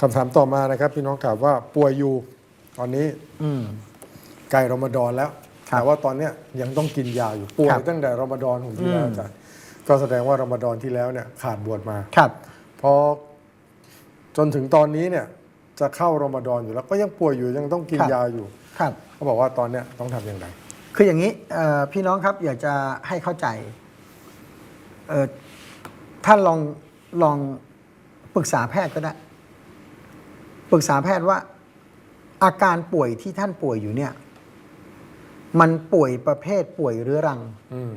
คำถามต่อมานะครับ พี่น้องถามว่าป่วยอยู่ตอนนี้อืม ใกล้รอมฎอนแล้วครับแต่ว่าตอนเนี้ยยังต้องกินยาอยู่ป่วยครับตั้งแต่รอมฎอนของที่แล้วอืม อาจารย์ก็แสดงว่ารอมฎอนที่แล้วเนี่ยขาดบวชมา ครับ พอจนถึงตอนนี้เนี่ยจะเข้ารอมฎอนอยู่แล้วก็ยังป่วยอยู่ยังต้องกินครับ ยาอยู่ครับ เขาบอกว่าตอนเนี้ยต้องทำอย่างไร คืออย่างนี้เอ่อพี่น้องครับ อยากจะให้เข้าใจเอ่อท่านลองลองปรึกษาแพทย์ก็ได้ ปรึกษาแพทย์ว่า อาการป่วยที่ท่านป่วยอยู่เนี่ย มันป่วยประเภทป่วยเรื้อรังอืม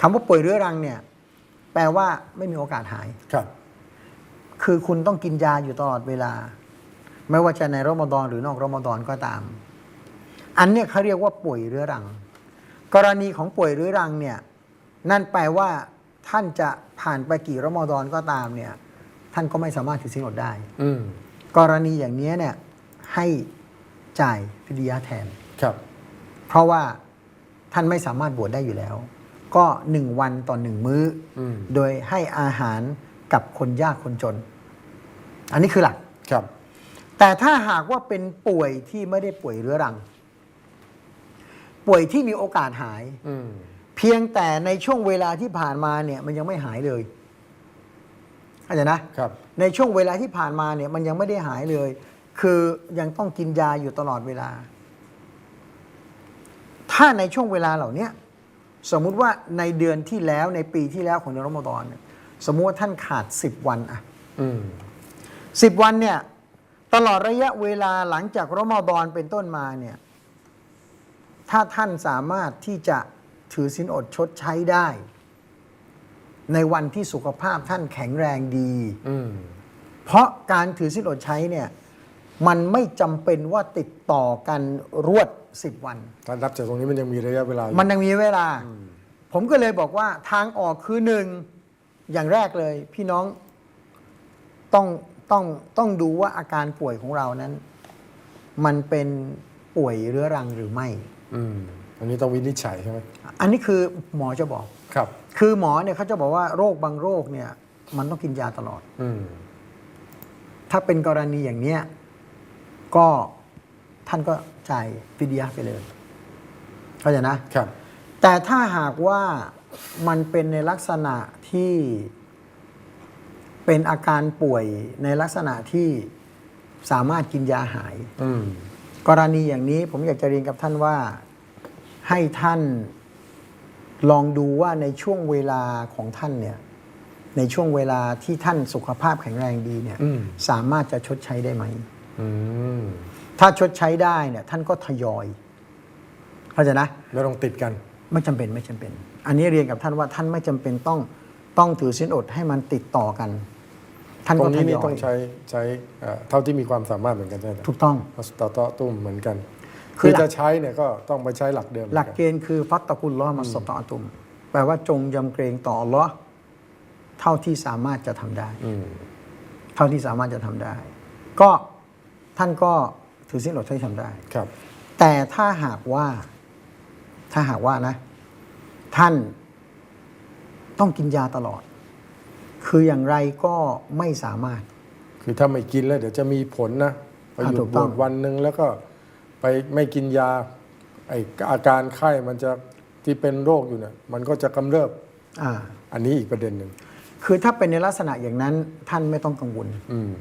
คำว่าป่วยเรื้อรังเนี่ย แปลว่าไม่มีโอกาสหาย ครับ คือคุณต้องกินยาอยู่ตลอดเวลา ไม่ว่าจะในรอมฎอนหรือนอกรอมฎอนก็ตาม อันเนี้ยเขาเรียกว่าป่วยเรื้อรัง กรณีของป่วยเรื้อรังเนี่ย นั่นแปลว่า ท่านจะผ่านไปกี่รอมฎอนก็ตามเนี่ย ท่านก็ไม่สามารถถือศีลอดได้ อืม กรณีอย่างนี้เนี่ยให้จ่ายฟิดยะห์แทน ครับ เพราะว่าท่านไม่สามารถบวชได้อยู่แล้ว ก็หนึ่งวันต่อหนึ่งมื้ออม โดยให้อาหารกับคนยากคนจน อันนี้คือหลัก ครับ แต่ถ้าหากว่าเป็นป่วยที่ไม่ได้ป่วยเรื้อรัง ป่วยที่มีโอกาสหาย อืม เพียงแต่ในช่วงเวลาที่ผ่านมาเนี่ยมันยังไม่หายเลย เข้าใจนะครับ ในช่วงเวลาที่ผ่านมาเนี่ยมันยังไม่ได้หายเลย คือยังต้องกินยาอยู่ตลอดเวลา ถ้าในช่วงเวลาเหล่าเนี้ยสมมุติว่าในเดือนที่แล้วในปีที่แล้วของเดือนรอมฎอนเนี่ยสมมุติว่าท่านขาด10วันอะอืมสิบวันเนี่ย ตลอดระยะเวลาหลังจากรอมฎอนเป็นต้นมาเนี่ย ถ้าท่านสามารถที่จะถือสินอดชดใช้ได้ ในวันที่สุขภาพท่านแข็งแรงดี อืม เพราะการถือสินอดใช้เนี่ย มันไม่จำเป็นว่าติดต่อกันรวด 10 วัน การนับจากตรงนี้มันยังมีระยะเวลาอยู่มันยังมีเวลา ผมก็เลยบอกว่าทางออกคือหนึ่งอย่างแรกเลย พี่น้องต้องต้องต้องดูว่าอาการป่วยของเรานั้น มันเป็นป่วยเรื้อรังหรือไม่ อืม อันนี้ต้องวินิจฉัยใช่ไหมอันนี้คือหมอจะบอก ครับ คือหมอเนี่ยเขาจะบอกว่าโรคบางโรคเนี่ย มันต้องกินยาตลอด อืมถ้าเป็นกรณีอย่างเนี้ยก็ท่านก็จ่ายฟิดยะห์ไปเลยเข้าใจนะ ครับ แต่ถ้าหากว่ามันเป็นในลักษณะที่เป็นอาการป่วยในลักษณะที่สามารถกินยาหาย อืม กรณีอย่างนี้ผมอยากจะเรียนกับท่านว่า ให้ท่านลองดูว่าในช่วงเวลาของท่านเนี่ยในช่วงเวลาที่ท่านสุขภาพแข็งแรงดีเนี่ยอืม สามารถจะชดใช้ได้ไหม อืมถ้าชดใช้ได้เนี่ยท่านก็ทยอยเข้าใจนะไม่ต้องติดกัน ไม่จำเป็นไม่จำเป็น อันนี้เรียนกับท่านว่าท่านไม่จำเป็นต้องต้องถือสินอดให้มันติดต่อกัน ท่านตรก็งทนี้ยนี่อต้อยงใช้ใช้เอ่อเท่าที่มีความสามารถเหมือนกันใช่ไหมถูกต้องอัสตาตอตุ้มเหมือนกัน คืคืออหลักจะใช้เนี่ยก็ต้องไปใช้หลักเดิม หลักมือนเกณฑ์คือฟัตตะกุลล้อฮ์มาสตอตุม แปลว่าจงยำเกรงต่ออัลลอฮ์เท่าที่สามารถจะทำได้อืมเท่าที่สามารถจะทำได้ ก็ท่านก็ถือสินอดให้ทำได้ครับ แต่ถ้าหากว่า ถ้าหากว่านะ ท่านต้องกินยาตลอด คืออย่างไรก็ไม่สามารถ คือถ้าไม่กินแล้ว เดี๋ยวจะมีผลนะไปหยุอ่าถูดกบต้วองชวันหนึ่งแล้วก็ ไปไม่กินยาไออาการไข้มันจะที่เป็นโรคอยู่เนี่ยมันก็จะกำเริบอ่า อันนี้อีกประเด็นหนึ่งคือถ้าเป็นในลักษณะอย่างนั้นท่านไม่ต้องกังวล อืม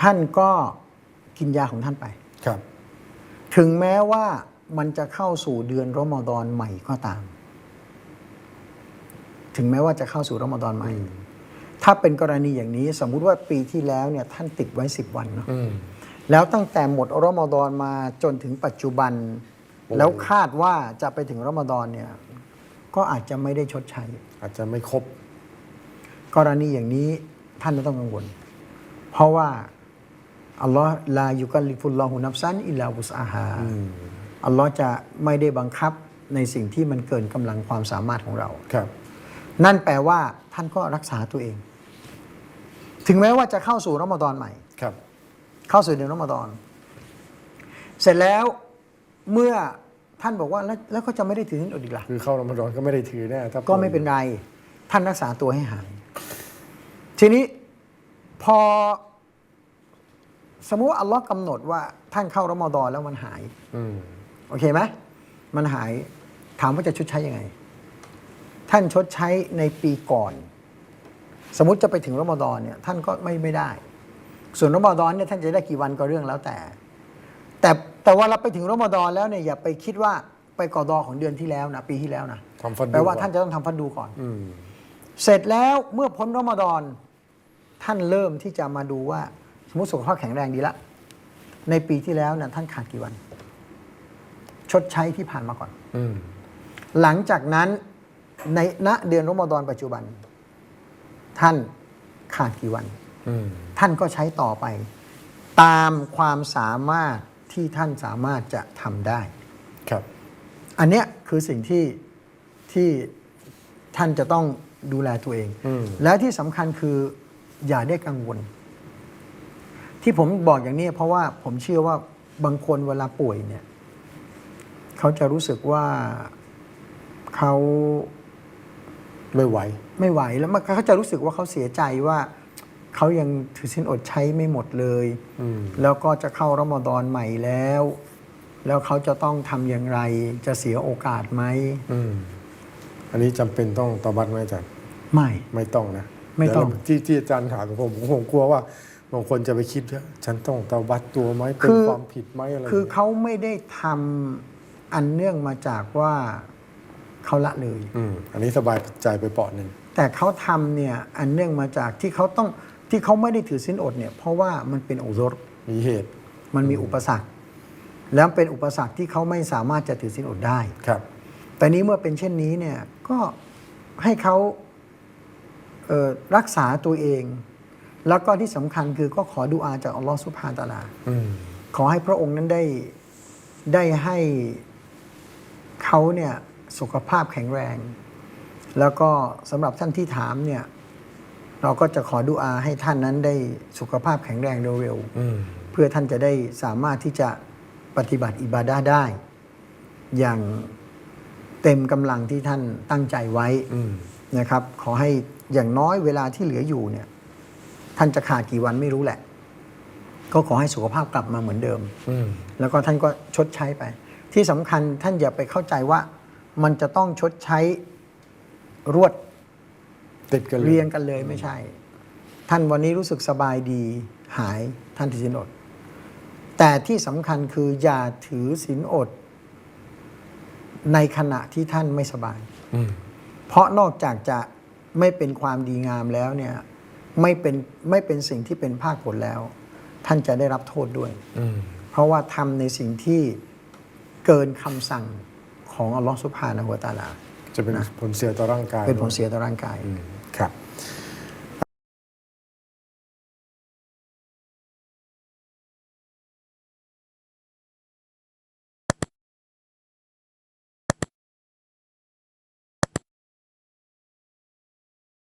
ท่านก็กินยาของท่านไป ครับ ถึงแม้ว่ามันจะเข้าสู่เดือนรอมฎอนใหม่ก็ตาม ถึงแม้ว่าจะเข้าสู่รอมฎอนใหม่ ถ้าเป็นกรณีอย่างนี้สมมุติว่าปีที่แล้วเนี่ยท่านติดไว้สิบวันเนาะ อืม แล้วตั้งแต่หมดรอมฎอนมาจนถึงปัจจุบันโอ้แล้วคาดว่าจะไปถึงรอมฎอนเนี่ย ก็อาจจะไม่ได้ชดใช้ อาจจะไม่ครบ กรณีอย่างนี้ท่านไม่ต้องกังวล เพราะว่าอัลลอฮ์ลายุกัลลิฟุลลอฮุนับซันอิลลาวุสอาฮาอืมอัลลอฮ์จะไม่ได้บังคับในสิ่งที่มันเกินกำลังความสามารถของเราครับ นั่นแปลว่าท่านก็รักษาตัวเอง ถึงแม้ว่าจะเข้าสู่รอมฎอนใหม่ครับ เข้าสู่เดือนรอมฎอน เสร็จแล้วเมื่อท่านบอกว่าแล้วแล้วก็จะไม่ได้ถือศีลอดอีกล่ะคือเข้ารอมฎอนก็ไม่ได้ถือแน่ถ้าก็ไม่เป็นไร ท่านรักษาตัวให้หาย ทีนี้พอ สมมุติว่าอัลลอฮ์กำหนดว่าท่านเข้ารอมฎอนแล้วมันหาย อืมโอเคไหมมันหายถามว่าจะชดใช้ยังไง ท่านชดใช้ในปีก่อน สมมติจะไปถึงรอมฎอนเนี่ย ท่านก็ไม่ไม่ได้ ส่วนรอมฎอนเนี่ยท่านจะได้กี่วันก็เรื่องแล้วแต่ แต่แต่ว่าเราไปถึงรอมฎอนแล้วเนี่ยอย่าไปคิดว่าไปกอดอของเดือนที่แล้วนะปีที่แล้วนะทำฟันดูแปลว่าก่อนท่านจะต้องทำฟันดูก่อนอืมเสร็จแล้วเมื่อพ้นรอมฎอนท่านเริ่มที่จะมาดูว่า สมมติสุขภาพแข็งแรงดีละในปีที่แล้วเนี่ยท่านขาดกี่วัน ชดใช้ที่ผ่านมาก่อนอืมหลังจากนั้นในณเดือนรอมฎอนปัจจุบัน ท่านขาดกี่วันอืม ท่านก็ใช้ต่อไป ตามความสามารถที่ท่านสามารถจะทำได้ครับ อันเนี้ยคือสิ่งที่ที่ท่านจะต้องดูแลตัวเองอืมและที่สำคัญคืออย่าได้กังวล ที่ผมบอกอย่างนี้เพราะว่าผมเชื่อว่าบางคนเวลาป่วยเนี่ย เขาจะรู้สึกว่าเขาไม่ไหว ไม่ไหวแล้วมันเขาจะรู้สึกว่าเขาเสียใจว่า เขายังถือสินอดใช้ไม่หมดเลยอืมแล้วก็จะเข้ารอมฎอนใหม่แล้ว แล้วเขาจะต้องทำอย่างไร จะเสียโอกาสไหมอืมอันนี้จำเป็นต้องตบัดไหมอาจารย์ไม่ ไม่ต้องนะไม่ต้องเดี๋ยวที่ที่อาจารย์ถามผมผมผมกลัวว่าบางคนจะไปคิดว่าฉันต้องตบัดตัวไหมเป็นความผิดไหมอะไรคืออย่างเงี้ยเขาไม่ได้ทำอันเนื่องมาจากว่าเขาละเลยอืมอันนี้สบายใจไปเปาะหนึ่งแต่เขาทำเนี่ยอันเนื่องมาจากที่เขาต้อง ที่เขาไม่ได้ถือสินอดเนี่ยเพราะว่ามันเป็นอุซรมีเหตุ มันมีอุปสรรค แล้วเป็นอุปสรรคที่เขาไม่สามารถจะถือสินอดได้ครับ แต่นี้เมื่อเป็นเช่นนี้เนี่ยก็ให้เขาเอ่อรักษาตัวเอง แล้วก็ที่สำคัญคือก็ขอดุอาจากอัลลอฮฺสุบฮานตะอาลาอืมขอให้พระองค์นั้นได้ได้ให้เขาเนี่ยสุขภาพแข็งแรง แล้วก็สำหรับท่านที่ถามเนี่ย เราก็จะขอดุอาให้ท่านนั้นได้สุขภาพแข็งแรงเร็วอืมๆเพื่อท่านจะได้สามารถที่จะปฏิบัติอิบาดาได้ อย่างเต็มกำลังที่ท่านตั้งใจไว้อืมนะครับ ขอให้อย่างน้อยเวลาที่เหลืออยู่เนี่ย ท่านจะขาดกี่วันไม่รู้แหละ ก็ขอให้สุขภาพกลับมาเหมือนเดิมอืมแล้วก็ท่านก็ชดใช้ไป ที่สำคัญท่านอย่าไปเข้าใจว่า มันจะต้องชดใช้รวด ติดกันเลยเรียงกันเลยไม่ใช่ ท่านวันนี้รู้สึกสบายดีหายท่านถือศีลอด แต่ที่สำคัญคืออย่าถือศีลอด ในขณะที่ท่านไม่สบายอืมเพราะนอกจากจะไม่เป็นความดีงามแล้วเนี่ยไม่เป็นไม่เป็นสิ่งที่เป็นภาคผลแล้ว ท่านจะได้รับโทษด้วยอืมเพราะว่าทำในสิ่งที่เกินคำสั่งของอัลลอฮฺสุบฮานะฮูวะตะอาลาจะเป็นผลเสียต่อร่างกาย เป็นผลเสียต่อร่างกายอืม ครับ